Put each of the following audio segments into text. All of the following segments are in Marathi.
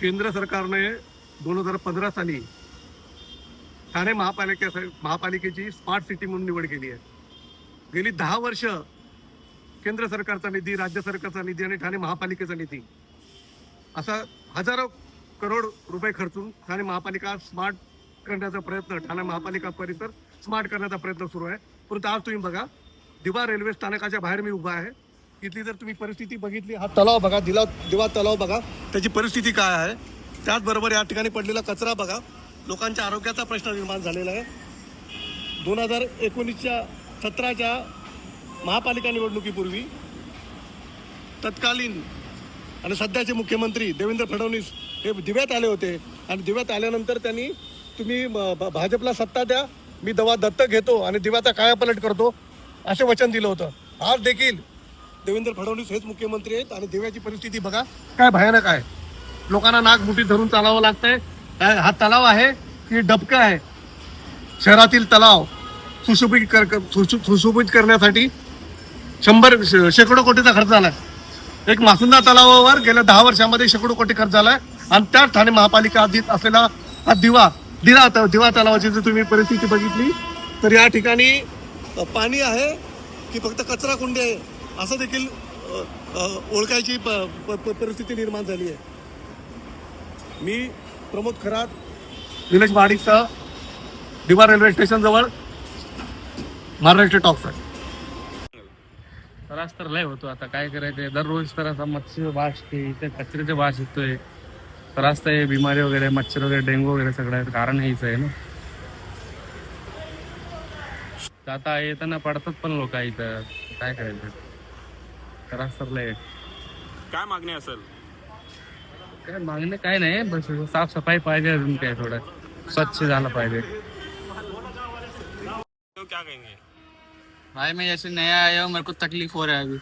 केंद्र सरकारने दोन हजार पंधरा साली ठाणे महापालिके महापालिकेची स्मार्ट सिटी म्हणून निवड केली आहे. गेली दहा वर्ष केंद्र सरकारचा निधी राज्य सरकारचा निधी आणि ठाणे महापालिकेचा निधी. असा हजारो करोड रुपये खर्चून ठाणे महापालिका स्मार्ट करण्याचा प्रयत्न ठाणे महापालिका परिसर स्मार्ट करण्याचा प्रयत्न सुरू आहे. परंतु आज तुम्ही बघा दिवा रेल्वे स्थानकाच्या बाहेर मी उभा आहे. इथली जर तुम्ही परिस्थिती बघितली हा तलाव बघा दिला दिवा तलाव बघा त्याची परिस्थिती काय आहे? त्याचबरोबर या ठिकाणी पडलेला कचरा बघा. लोकांच्या आरोग्याचा प्रश्न निर्माण झालेला आहे. दोन हजार एकोणीसच्या सतराच्या महापालिका निवडणुकीपूर्वी तत्कालीन आणि सध्याचे मुख्यमंत्री देवेंद्र फडणवीस हे दिव्यात आले होते. आणि दिव्यात आल्यानंतर त्यांनी तुम्ही म- भ- भाजपला सत्ता द्या मी दवा दत्तक घेतो आणि दिव्याचा कायापलट करतो असे वचन दिलं होतं. आज देखील देवेंद्र फडणवीस हेच मुख्यमंत्री आहेत आणि दिव्याची परिस्थिती बघा काय भयानक आहे. लोकांना नाक मुठी धरून चालावं लागतंय. हा तलाव आहे की डबका आहे? शहरातील तलाव सुशोभित कर सुशोभित करण्यासाठी शंभर श- शेकडो कोटीचा खर्च झाला एक मासुंदा तलावावर गेल्या दहा वर्षामध्ये शेकडो कोटी खर्च झालाय. आणि त्या ठाणे महापालिका आधीत असलेला हा दिवा दिला दिवा तलावाची जर तुम्ही परिस्थिती बघितली तर या ठिकाणी पाणी आहे की फक्त कचरा कुंडी आहे? असं देखील ओळखायची प- प- परिस्थिती निर्माण झाली आहे. मी प्रमोद खरात निलेश महाडिकचा दिवा रेल्वे स्टेशन जवळ महाराष्ट्र टॉक्स आहे त्रास तर लय होतो आता काय करायचं दररोज तर आता मच्छर वास ते इथे कचऱ्याचे वास येतोय. त्रास तर बिमारी वगैरे मच्छर वगैरे डेंगू वगैरे सगळं आहे. कारण हेच आहे ना. आता येताना पडतात पण लोक इथं. काय करायचं? लय आहे. काय मागणी असेल? काय मागणं काय नाही बस साफसफाई पाहिजे अजून काय थोडं. स्वच्छ झालं पाहिजे. तो क्या कहेंगे? भाई मैं जैसे नया आया हूँ मेरे को तकलीफ़ हो रहा है अभी।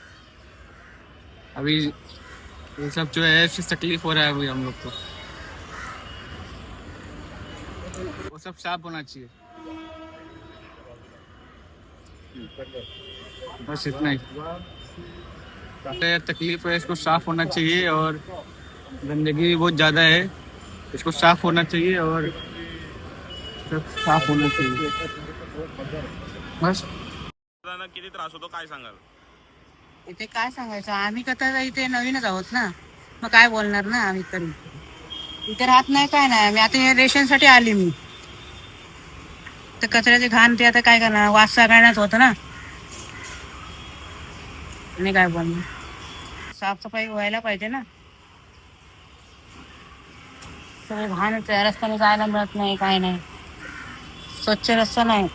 अभी ये सब जो है इससे तकलीफ़ हो रहा है अभी हम लोग को। वो सब साफ़ होना चाहिए। बस इतना ही। तकलीफ़ है इसको साफ़ होना चाहिए और गंदगी बहुत ज़्यादा है। इसको साफ़ होना चाहिए और साफ़ होना चाहिए। बस। किती त्रास होतो काय सांगाल? इथे काय सांगायचं? आम्ही कथा इथे नवीनच आहोत ना. मग काय बोलणार ना आम्ही तरी? इथे राहत नाही काय नाही मी आता रेशनसाठी आली मी. तर कचऱ्याचे घाण ते आता काय करणार? वास सगळ्यांनाच होतं ना. नाही काय बोलणार? साफसफाई व्हायला पाहिजे ना. सगळे घाणच रस्त्याने जायला मिळत नाही काय नाही. स्वच्छ रस्ता नाही.